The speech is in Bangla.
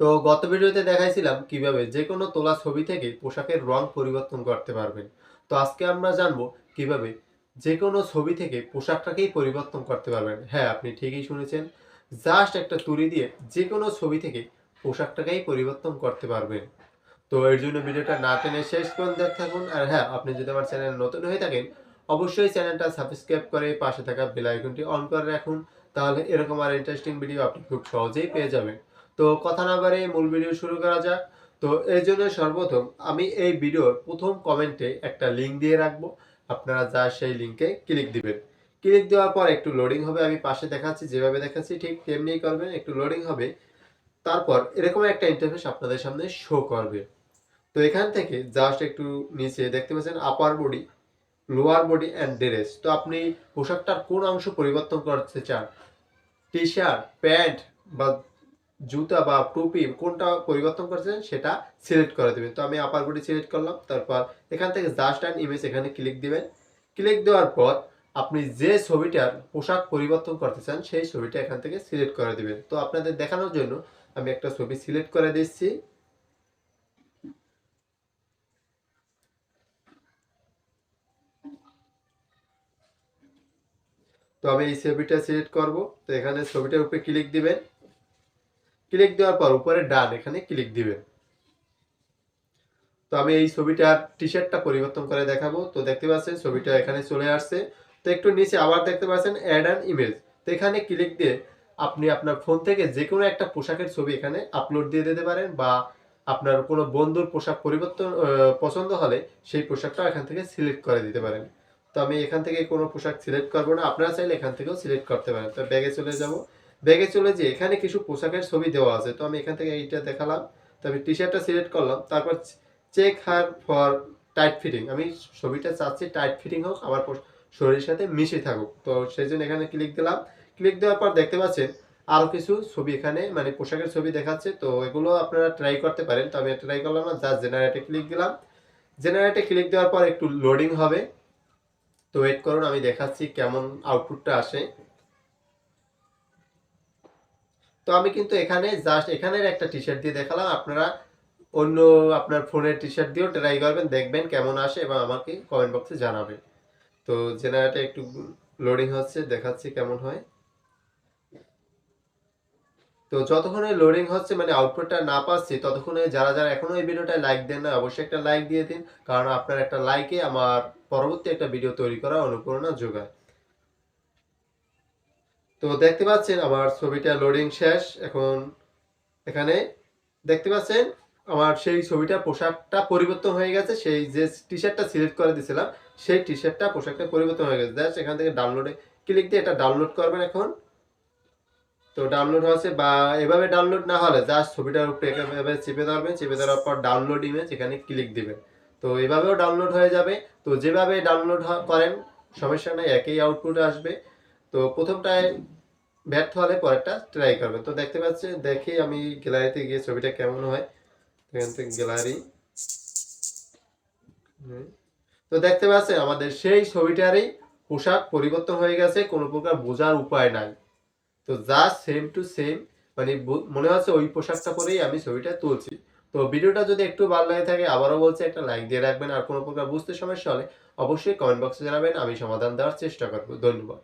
তো গত ভিডিওতে দেখাইছিলাম কীভাবে যে কোনো তোলা ছবি থেকে পোশাকের রং পরিবর্তন করতে পারবেন। তো আজকে আমরা জানব কীভাবে যে কোনো ছবি থেকে পোশাকটাকেই পরিবর্তন করতে পারবেন। হ্যাঁ আপনি ঠিকই শুনেছেন। জাস্ট একটা তুলি দিয়ে যে কোনো ছবি থেকে পোশাকটাকেই পরিবর্তন করতে পারবেন। তো এর জন্য ভিডিওটা না টেনে শেষ পর্যন্ত থাকুন। আর হ্যাঁ আপনি যদি আমার চ্যানেল নতুন হয়ে থাকেন, অবশ্যই চ্যানেলটা সাবস্ক্রাইব করে পাশে থাকা বেল আইকনটি অন করে রাখুন। তাহলে এরকম আর ইন্টারেস্টিং ভিডিও আপনি খুব সহজেই পেয়ে যাবেন। তো কথা না বাড়িয়ে মূল ভিডিও শুরু করা যাক। তো এর জন্য সর্বপ্রথম আমি এই ভিডিওর প্রথম কমেন্টে একটা লিঙ্ক দিয়ে রাখব। আপনারা যা সেই লিঙ্কে ক্লিক দিবেন। ক্লিক দেওয়ার পর একটু লোডিং হবে, আমি পাশে দেখাচ্ছি, যেভাবে দেখাচ্ছি ঠিক তেমনিই করবেন, একটু লোডিং হবে। তারপর এরকম একটা ইন্টারফেস আপনাদের সামনে শো করবে। তো এখান থেকে জাস্ট একটু নিচে দেখতে পাচ্ছেন upper body lower body and dress তো আপনি পোশাকটার কোন অংশ পরিবর্তন করতে চান? টি শার্ট প্যান্ট বা জুতা বা টুপি কোনটা পরিবর্তন করছেন সেটা সিলেক্ট করে দেবেন। তো আমি আপার বডি সিলেক্ট করলাম, তারপর এখান থেকে জাস্ট অ্যান্ড ইমেজ এখানে ক্লিক দিবেন। ক্লিক দেওয়ার পর আপনি যে ছবিটার পোশাক পরিবর্তন করতে চান সেই ছবিটা এখান থেকে সিলেক্ট করে দিবেন। তো আপনাদের দেখানোর জন্য আমি একটা ছবি সিলেক্ট করে দিচ্ছি। তো আমি এই ছবিটা সিলেক্ট করব। তো এখানে ছবিটার উপরে ক্লিক দিবেন। ক্লিক দেওয়ার পর উপরে ডান এখানে ক্লিক দিবেন তো আমি এই ছবিটার টি শার্টটা পরিবর্তন করে দেখাবো। তো দেখতে পাচ্ছেন ছবিটা এখানে চলে আসছে। তো একটু নিচে আবার দেখতে পাচ্ছেন অ্যাড অ্যান ইমেজ তো এখানে ক্লিক দিয়ে আপনি আপনার ফোন থেকে যে কোনো একটা পোশাকের ছবি এখানে আপলোড দিয়ে দিতে পারেন বা আপনার কোনো বন্ধুর পোশাক পরিবর্তন পছন্দ হলে সেই পোশাকটা এখান থেকে সিলেক্ট করে দিতে পারেন। তো আমি এখান থেকে কোনো পোশাক সিলেক্ট করব না। আপনারা চাইলে এখান থেকেও সিলেক্ট করতে পারেন। তো ব্যাগে চলে যাব। ব্যাগে চলে যে এখানে কিছু পোশাকের ছবি দেওয়া আছে। তো আমি এখান থেকে এইটা দেখালাম। তো আমি টি শার্টটা সিলেক্ট করলাম। তারপর check her for tight fitting আমি ছবিটা চাচ্ছি টাইট ফিটিং হোক, আমার শরীরের সাথে মিশে থাকুক। তো সেই জন্য এখানে ক্লিক দিলাম। ক্লিক দেওয়ার পর দেখতে পাচ্ছেন আরও কিছু ছবি এখানে মানে পোশাকের ছবি দেখাচ্ছে। তো এগুলো আপনারা ট্রাই করতে পারেন। তো আমি ট্রাই করলাম না জাস্ট জেনারেটে ক্লিক দিলাম। জেনারেটে ক্লিক দেওয়ার পর একটু লোডিং হবে। তো ওয়েট করুন, আমি দেখাচ্ছি কেমন আউটপুটটা আসে। তো আমি কিন্তু এখানে জাস্ট এখানের একটা টি শার্ট দিয়ে দেখালাম। আপনারা অন্য আপনার ফোনের টি শার্ট দিয়েও ট্রাই করবেন, দেখবেন কেমন আসে এবং আমাকে কমেন্ট বক্সে জানাবেন। তো জেনারেটার একটু লোডিং হচ্ছে, দেখাচ্ছি কেমন হয়। তো যতক্ষণে লোডিং হচ্ছে মানে আউটপুটটা না পাচ্ছি, ততক্ষণে যারা যারা এখনও এই ভিডিওটা লাইক দেন না অবশ্যই একটা লাইক দিয়ে দিন। কারণ আপনার একটা লাইকে আমার পরবর্তী একটা ভিডিও তৈরি করা অনুপ্রেরণা যোগায়। তো দেখতে পাচ্ছেন আমার ছবিটা লোডিং শেষ। এখন এখানে দেখতে পাচ্ছেন আমার সেই ছবিটা, পোশাকটা পরিবর্তন হয়ে গেছে। সেই যে টি শার্টটা সিলেক্ট করে দিয়েছিলাম, সেই টি শার্টটা পোশাকটা পরিবর্তন হয়ে গেছে। জাস্ট এখান থেকে ডাউনলোডে ক্লিক দিয়ে এটা ডাউনলোড করবেন এখন। তো ডাউনলোড হয়েছে বা এভাবে ডাউনলোড না হলে জাস্ট ছবিটার উপরে এভাবে চেপে ধরবেন। চেপে ধরার পর ডাউনলোড ইমেজ এখানে ক্লিক দিবেন। তো এভাবেও ডাউনলোড হয়ে যাবে। তো যেভাবে ডাউনলোড করেন, সমস্যা নেই, একই আউটপুট আসবে। তো প্রথমটায় ব্যর্থ হলে পরেরটা ট্রাই করবে। তো দেখতে পাচ্ছেন দেখি আমি গ্যালারিতে গিয়ে ছবিটা কেমন হয়। এখান থেকে গ্যালারি তো দেখতে পাচ্ছেন, আমাদের সেই ছবিটারই পোশাক পরিবর্তন হয়ে গেছে, কোনো প্রকার বোঝার উপায় নাই। তো জাস্ট সেম টু সেম মানে মনে হচ্ছে ওই পোশাকটা পরেই আমি ছবিটা তুলছি। তো ভিডিওটা যদি একটু ভালো লাগে থাকে, আবারও বলছি, একটা লাইক দিয়ে রাখবেন। আর কোনো প্রকার বুঝতে সমস্যা হলে অবশ্যই কমেন্ট বক্সে জানাবেন, আমি সমাধান দেওয়ার চেষ্টা করব। ধন্যবাদ।